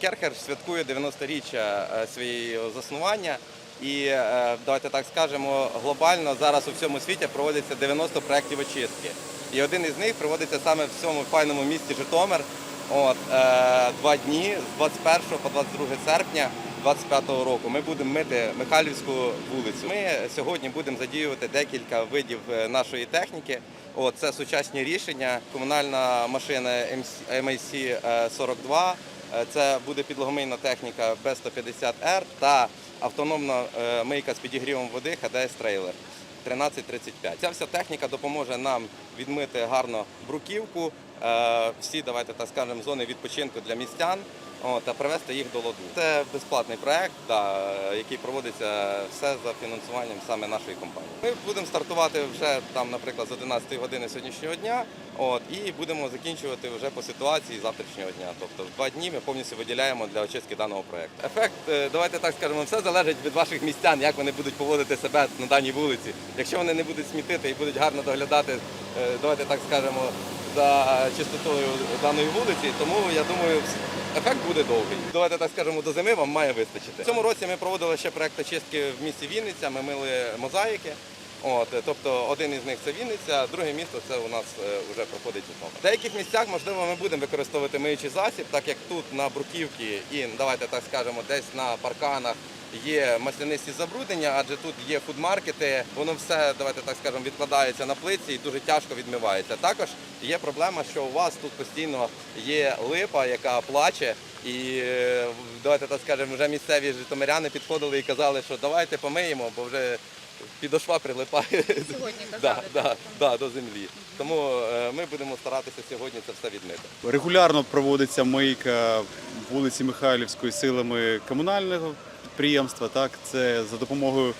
Керхер святкує 90-річчя е, своєї заснування. І е, давайте так скажемо, глобально зараз у всьому світі проводиться 90 проєктів очистки. І один із них проводиться саме в цьому файному місті Житомир. От, е, два дні з 21 по 22 серпня 2025 року. Ми будемо мити Михайлівську вулицю. Ми сьогодні будемо задіювати декілька видів нашої техніки. От, це сучасні рішення, комунальна машина MAC 42, Е, Це буде підлогомийна техніка B150R та автономна е, мийка з підігрівом води HDS трейлер 1335. Ця вся техніка допоможе нам відмити гарно бруківку, е, всі, давайте так скажемо, зони відпочинку для містян та привести їх до ладу. Це безплатний проект, да, який проводиться все за фінансуванням саме нашої компанії. Ми будемо стартувати вже там, наприклад, з 11 години сьогоднішнього дня. От, і будемо закінчувати вже по ситуації завтрашнього дня. Тобто в два дні ми повністю виділяємо для очистки даного проекту. Ефект, е, давайте так скажемо, все залежить від ваших містян, як вони будуть поводити себе на даній вулиці. Якщо вони не будуть смітити і будуть гарно доглядати, е, давайте так скажемо, за чистотою даної вулиці, тому я думаю, ефект буде довгий. Давайте так скажемо, до зими вам має вистачити. В цьому році ми проводили ще проект очистки в місті Вінниця. Ми мили мозаїки. От, е, тобто один із них це Вінниця, друге місто це у нас вже проходить Житомир. В деяких місцях, можливо, ми будемо використовувати миючий засіб, так як тут на бруківці і давайте так скажемо, десь на парканах є маслянисті забруднення, адже тут є фудмаркети, воно все, давайте так скажемо, відкладається на плиці і дуже тяжко відмивається. Також є проблема, що у вас тут постійно є липа, яка плаче. І е, давайте так скажемо, вже місцеві житомиряни підходили і казали, що давайте помиємо, бо вже підошва прилипає Сьогодні да, да, да, до землі. Тому е, ми будемо старатися сьогодні це все відмити. Регулярно проводиться мийка вулиці Михайлівської силами комунального підприємства. Так, це за допомогою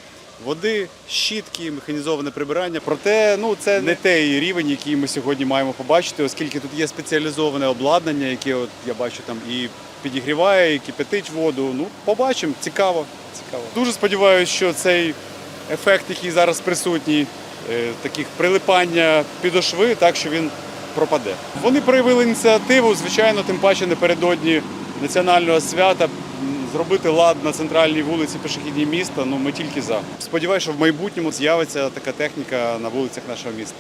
води, щітки, механізоване прибирання. Проте, ну це не той рівень, який ми сьогодні маємо побачити, оскільки тут є спеціалізоване обладнання, яке от я бачу там і підігріває, і кипятить воду. Ну, побачимо, цікаво. цікаво. Дуже сподіваюся, що цей ефект, який зараз присутній, е, таких прилипання підошви, так що він пропаде. Вони проявили ініціативу, звичайно, тим паче напередодні національного свята зробити лад на центральній вулиці пішохідні міста. Ну ми тільки за. Сподіваюся, що в майбутньому з'явиться така техніка на вулицях нашого міста.